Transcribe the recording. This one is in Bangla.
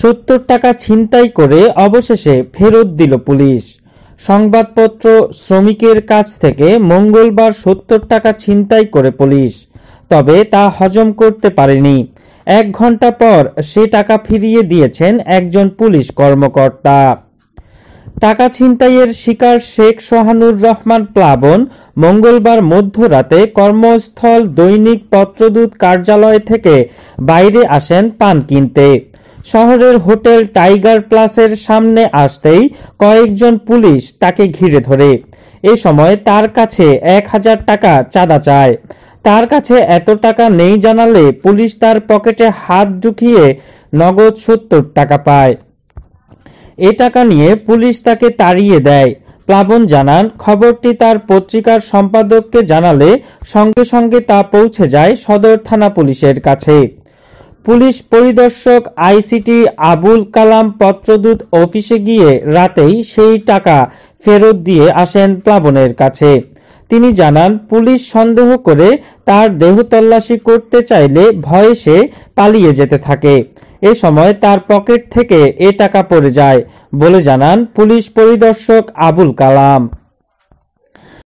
সত্তর টাকা ছিনতাই করে অবশেষে ফেরত দিল পুলিশ। সংবাদপত্র শ্রমিকের কাছ থেকে মঙ্গলবার সত্তর টাকা ছিনতাই করে পুলিশ। তবে তা হজম করতে পারেনি। এক ঘণ্টা পর সে টাকা ফিরিয়ে দিয়েছেন একজন পুলিশ কর্মকর্তা। টাকা ছিনতাইয়ের শিকার শেখ সোহানুর রহমান প্লাবন মঙ্গলবার মধ্যরাতে কর্মস্থল দৈনিক পত্রদূত কার্যালয় থেকে বাইরে আসেন পান কিনতে। শহরের হোটেল টাইগার প্লাসের সামনে আসতেই কয়েকজন পুলিশ তাকে ঘিরে ধরে। এ সময় তার কাছে এক হাজার টাকা চাঁদা চায়। তার কাছে এত টাকা নেই জানালে পুলিশ তার পকেটে হাত ঢুকিয়ে নগদ সত্তর টাকা পায়। এ টাকা নিয়ে পুলিশ তাকে তাড়িয়ে দেয়। প্লাবন জানান, খবরটি তার পত্রিকার সম্পাদককে জানালে সঙ্গে সঙ্গে তা পৌঁছে যায় সদর থানা পুলিশের কাছে। পুলিশ পরিদর্শক আইসিটি আবুল কালাম পত্রদূত অফিসে গিয়ে রাতেই সেই টাকা ফেরত দিয়ে আসেন প্লাবনের কাছে। তিনি জানান, পুলিশ সন্দেহ করে তার দেহ তল্লাশি করতে চাইলে ভয়ে সে পালিয়ে যেতে থাকে। এ সময় তার পকেট থেকে এ টাকা পড়ে যায় বলে জানান পুলিশ পরিদর্শক আবুল কালাম।